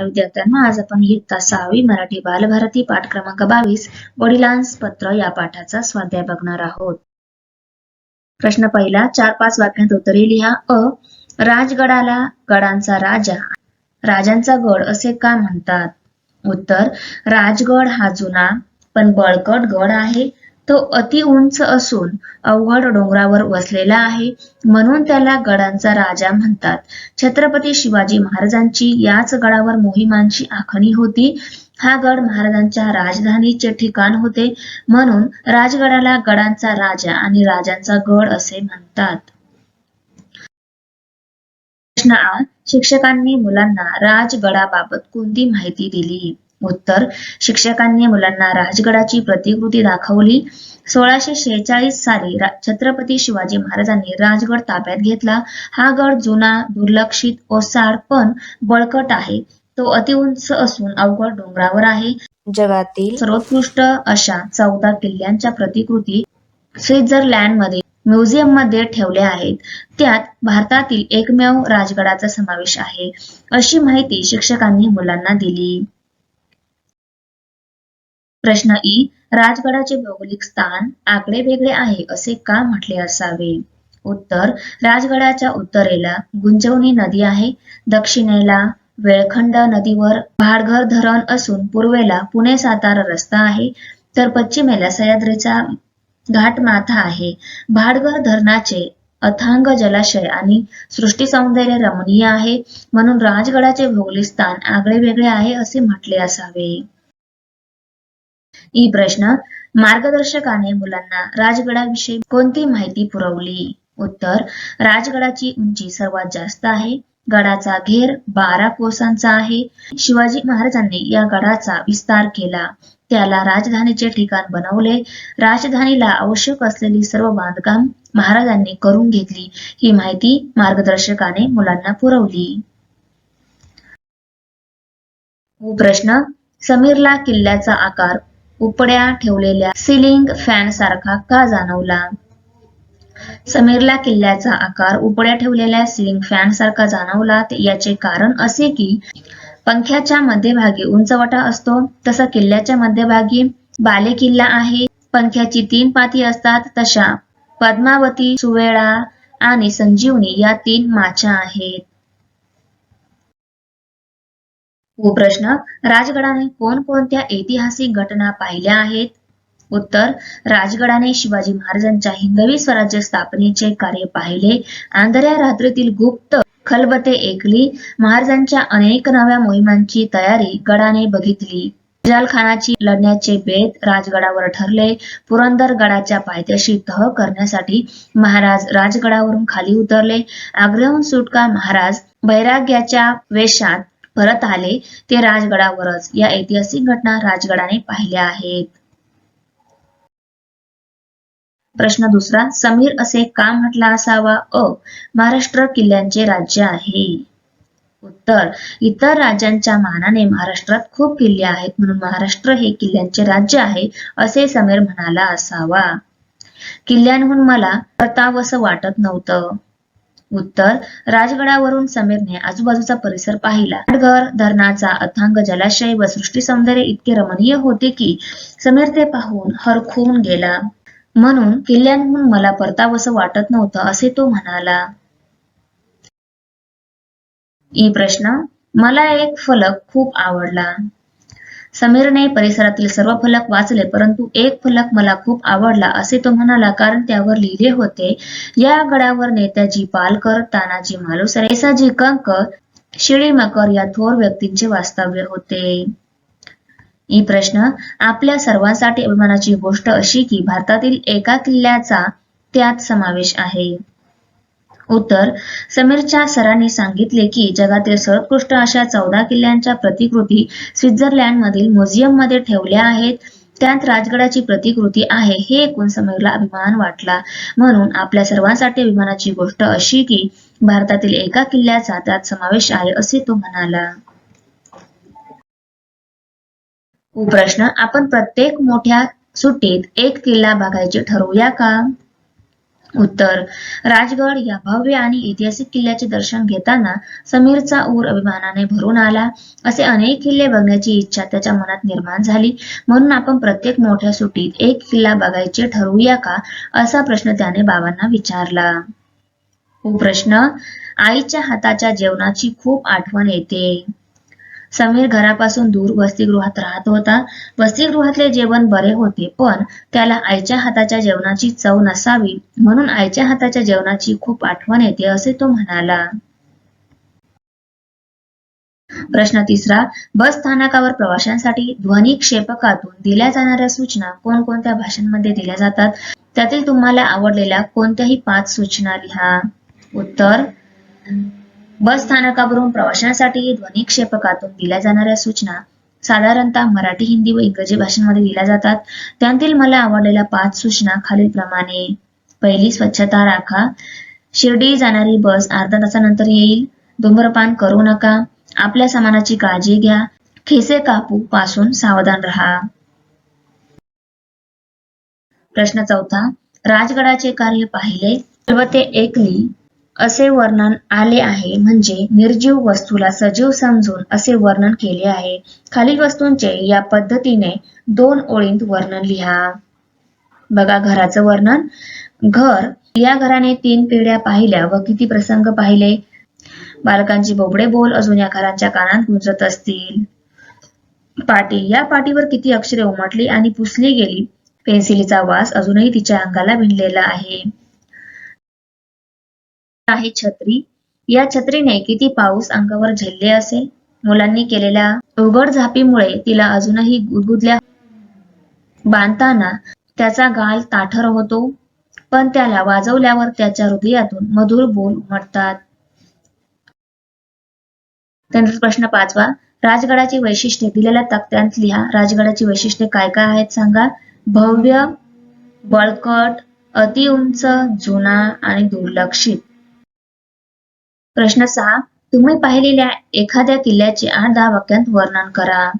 विद्यार्थ्यांना आज आपण इयत्ता सहावी मराठी बालभारती पाठ क्रमांक बावीस वडिलांस पत्र या पाठाचा स्वाध्याय बघणार आहोत. प्रश्न पहिला चार पाच वाक्यात उत्तरे लिहा. अ राजगडाला गडांचा राजा राजांचा गड असे का म्हणतात? उत्तर राजगड हा जुना पण बळकट गड आहे. तो अति उंच असून अवघड डोंगरावर वसलेला आहे. म्हणून त्याला गडांचा राजा म्हणतात. छत्रपती शिवाजी महाराजांची याच गडावर मोहिमांची आखणी होती. हा गड महाराजांच्या राजधानीचे ठिकाण होते. म्हणून राजगडाला गडांचा राजा आणि राजांचा गड असे म्हणतात. प्रश्न शिक्षकांनी मुलांना राजगडाबाबत कोणती माहिती दिली? उत्तर. शिक्षकांनी मुलांना राजगडाची प्रतिकृती दाखवली. सोळाशे शेहेचाळीस साली छत्रपती शिवाजी महाराजांनी राजगड ताब्यात घेतला. हा गड जुना दुर्लक्षित ओसाड पण बळकट आहे. तो अतिउंच असून अवघड डोंगरावर आहे. जगातील सर्वोत्कृष्ट अशा चौदा किल्ल्यांच्या प्रतिकृती स्वित्झर्लंडमध्ये म्युझियममध्ये ठेवल्या आहेत. त्यात भारतातील एकमेव राजगडाचा समावेश आहे. अशी माहिती शिक्षकांनी मुलांना दिली. प्रश्न ई राजगडाचे भौगोलिक स्थान आगळे वेगळे आहे असे का म्हटले असावे? उत्तर राजगडाच्या उत्तरेला गुंजवणी नदी आहे दक्षिणेला वेळखंड नदीवर भाडघर धरण असून पूर्वेला पुणे सातारा रस्ता आहे तर पश्चिमेला सह्याद्रीचा घाटमाथा आहे. भाडघर धरणाचे अथांग जलाशय आणि सृष्टी सौंदर्य रमणीय आहे म्हणून राजगडाचे भौगोलिक स्थान आगळे वेगळे आहे असे म्हटले असावे. ई प्रश्न मार्गदर्शकाने मुलांना राजगडाविषयी कोणती माहिती पुरवली उत्तर राजगडाची उंची सर्वात जास्त आहे. गडाचा घेर बारा कोसांचा आहे. शिवाजी महाराजांनी या गडाचा विस्तार केला त्याला राजधानीचे ठिकाण बनवले राजधानीला आवश्यक असलेली सर्व बांधकाम महाराजांनी करून घेतली ही माहिती मार्गदर्शकाने मुलांना पुरवली प्रश्न समीरला किल्ल्याचा आकार उपड्या ठेवलेल्या सिलिंग फॅन सारखा का जाणवला? समीरला किल्ल्याचा आकार उपड्या ठेवलेल्या सिलिंग फॅन सारखा जाणवला याचे कारण असे की पंख्याच्या मध्यभागी उंचवटा असतो तसा किल्ल्याच्या मध्यभागी बाले किल्ला आहे पंख्याची तीन पाती असतात तशा पद्मावती सुवेळा आणि संजीवनी या तीन माच्या आहेत. हो, प्रश्न. राजगडाने कोणकोणत्या ऐतिहासिक घटना पाहिल्या आहेत? उत्तर. राजगडाने शिवाजी महाराजांच्या हिंदवी स्वराज्य स्थापनेचे कार्य पाहिले. आंधळ्या रात्रीतील गुप्त खलबते ऐकली. महाराजांच्या अनेक नव्या मोहिमांची तयारी गडाने बघितली. जलखानाची लढण्याचे बेत राजगडावर ठरले. पुरंदर गडाच्या पायथ्याशी तह करण्यासाठी महाराज राजगडावरून खाली उतरले. आग्र्याहून सुटका महाराज. वैराग्याच्या वेशात परत आले ते राजगडावरच. या ऐतिहासिक घटना राजगडाने पाहिल्या आहेत. प्रश्न दुसरा समीर असे का म्हटला असावा? अ महाराष्ट्र किल्ल्यांचे राज्य आहे. उत्तर इतर राज्यांच्या मानाने महाराष्ट्रात खूप किल्ले आहेत म्हणून महाराष्ट्र हे किल्ल्यांचे राज्य आहे असे समीर म्हणाला असावा. किल्ल्यांहून मला परतावंसं वाटत नव्हतं. उत्तर राजगडावरून समीरने आजूबाजूचा परिसर पाहिला. घर धरणाचा अथांग जलाशय व सृष्टी सौंदर्य इतके रमणीय होते की समीर ते पाहून हरखून गेला. म्हणून किल्ल्यांहून मला परतावसं वाटत नव्हतं असे तो म्हणाला. ई प्रश्न मला एक फलक खूप आवडला. समीरने परिसरातील सर्व फलक वाचले परंतु एक फलक मला खूप आवडला असे तो म्हणाला कारण त्यावर लिहिले होते या गडावर नेताजी पालकर तानाजी मालुसरे येसाजी कंक शिळी मकर या थोर व्यक्तींचे वास्तव्य होते. ही प्रश्न आपल्या सर्वांसाठी अभिमानाची गोष्ट अशी की भारतातील एका किल्ल्याचा त्यात समावेश आहे. उत्तर समीरच्या सरांनी सांगितले की जगातील सर्वोत्कृष्ट अशा चौदा किल्ल्यांच्या प्रतिकृती स्वित्झर्लंड मधील म्युझियममध्ये ठेवल्या आहेत. त्यात राजगडाची प्रतिकृती आहे हे ऐकून समीरला अभिमान वाटला. म्हणून आपल्या सर्वांसाठी अभिमानाची गोष्ट अशी की भारतातील एका किल्ल्याचा त्यात समावेश आहे असे तो म्हणाला. प्रश्न आपण प्रत्येक मोठ्या सुट्टीत एक किल्ला बघायचे ठरवूया का? उत्तर. राजगड या भव्य आणि ऐतिहासिक किल्ल्याचे दर्शन घेताना समीरचा ऊर अभिमानाने भरून आला. असे अनेक किल्ले बघण्याची इच्छा त्याच्या मनात निर्माण झाली. म्हणून आपण प्रत्येक मोठ्या सुट्टीत एक किल्ला बघायचे ठरवूया का? असा प्रश्न त्याने बाबांना विचारला. प्रश्न आईच्या हाताच्या जेवणाची खूप आठवण येते. समीर घरापासून दूर वसतिगृहात राहत होता. वसतिगृहातले जेवण बरे होते पण त्याला आईच्या हाताच्या जेवणाची चव नसावी म्हणून आईच्या हाताच्या जेवणाची खूप आठवण येते असे तो म्हणाला. प्रश्न तिसरा बस स्थानकावर प्रवाशांसाठी ध्वनी क्षेपकातून दिल्या जाणाऱ्या सूचना कोणकोणत्या भाषांमध्ये दिल्या जातात? त्यातील तुम्हाला आवडलेल्या कोणत्याही पाच सूचना लिहा. उत्तर बस स्थानकावरून प्रवाशांसाठी ध्वनिक्षेपकातून दिल्या जाणाऱ्या सूचना साधारणतः मराठी हिंदी व इंग्रजी भाषांमध्ये दिल्या जातात. त्यातील मला आवडलेल्या पाच सूचना खालीलप्रमाणे. पहिली स्वच्छता राखा. शिर्डी जाणारी बस अर्धा तासानंतर येईल. धूम्रपान करू नका. आपल्या सामानाची काळजी घ्या. खिसे कापू पासून सावधान राहा. प्रश्न चौथा. राजगडाचे कार्य पाहिले. व ते एकली असे वर्णन आले आहे. म्हणजे निर्जीव वस्तूला सजीव समजून असे वर्णन केले आहे. खालील वस्तूंचे या पद्धतीने दोन ओळींत वर्णन लिहा. बघा घराचं वर्णन. घर. या घराने तीन पिढ्या पाहिल्या व किती प्रसंग पाहिले? बालकांची बोबडे बोल अजून या घरांच्या कानात गुंजत असतील. पाटी. या पाटीवर किती अक्षरे उमटली आणि पुसली गेली? पेन्सिलीचा वास अजूनही तिच्या अंगाला भिनलेला आहे. आहे छत्री. या छत्रीने किती पाऊस अंगावर झेलले असेल? मुलांनी केलेल्या उघड झापीमुळे तिला अजूनही गुदगुदल्या बांधताना त्याचा गाल ताठर होतो. पण त्याला वाजवल्यावर त्याच्या हृदयातून मधुर बोल उमटतात. त्यानंतर प्रश्न पाचवा राजगडाची वैशिष्ट्ये दिलेल्या तक्त्यांत लिहा राजगडाची वैशिष्ट्ये काय काय आहेत सांगा? भव्य बळकट अतिउंच जुना आणि दुर्लक्षित. प्रश्न सहा तुम्ही पाहिलेल्या एखाद्या किल्ल्याचे आठ दहा वाक्यांत वर्णन करा.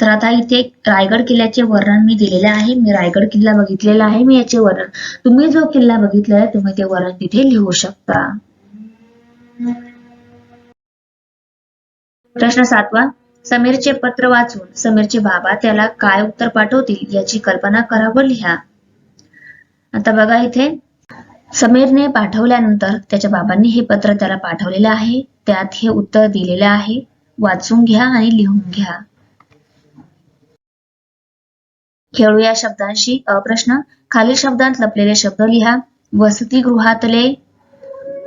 तर आता इथे रायगड किल्ल्याचे वर्णन मी दिलेले आहे. मी रायगड किल्ला बघितलेला आहे. मी याचे वर्णन तुम्ही जो किल्ला बघितला आहे तुम्ही ते वर्णन तिथे लिहू शकता. प्रश्न सातवा समीरचे पत्र वाचून समीरचे बाबा त्याला काय उत्तर पाठवतील याची कल्पना करा व लिहा. आता बघा इथे समीरने पाठवल्यानंतर त्याच्या बाबांनी हे पत्र त्याला पाठवलेले आहे. त्यात हे उत्तर दिलेले आहे. वाचून घ्या आणि लिहून घ्या. खेळूया शब्दांशी अप्रश्न. खालील शब्दांत लपलेले शब्द लिहा. वसतिगृहातले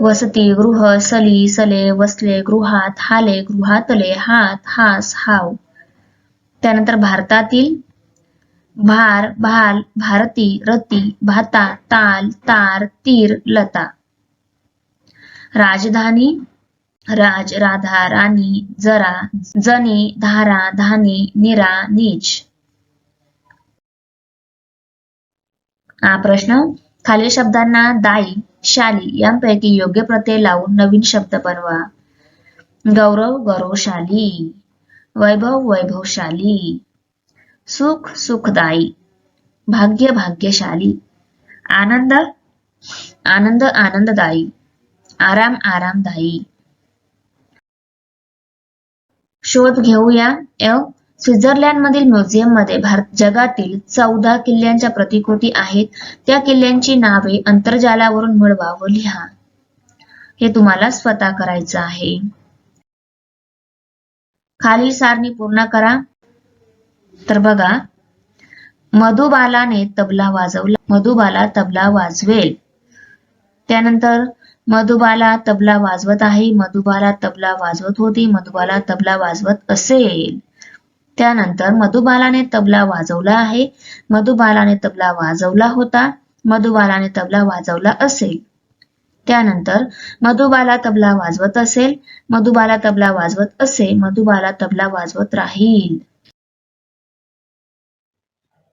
वसतिगृह सली सले वसले गृहात हाले गृहातले हात हास हाव. त्यानंतर भारतातील भार भाल भारती रती भाता ताल तार तीर लता. राजधानी राज राधा राणी जरा जनी धारा धानी निरा नीच. हा प्रश्न. खालील शब्दांना दाई शाली यांपैकी योग्य प्रत्यय लावून नवीन शब्द बनवा. गौरव गौरवशाली. वैभव वैभवशाली. सुख सुखदायी भाग्य भाग्यशाली आनंद आनंद आनंददायी आराम आरामदायी. शोध घेऊया एव स्वित्झर्लंड मधील म्युझियममध्ये भारत जगातील चौदा किल्ल्यांच्या प्रतिकृती आहेत. त्या किल्ल्यांची नावे अंतर्जालावरून मिळवा व लिहा. हे तुम्हाला स्वतः करायचं आहे. खालील सारणी पूर्ण करा. तर बघा मधुबालाने तबला वाजवला. मधुबाला तबला वाजवेल. त्यानंतर मधुबाला तबला वाजवत आहे मधुबाला तबला वाजवत होती मधुबाला तबला वाजवत असेल. त्यानंतर मधुबालाने तबला वाजवला आहे मधुबालाने तबला वाजवला होता मधुबालाने तबला वाजवला असेल. त्यानंतर मधुबाला तबला वाजवत असेल मधुबाला तबला वाजवत असे मधुबाला तबला वाजवत राहील.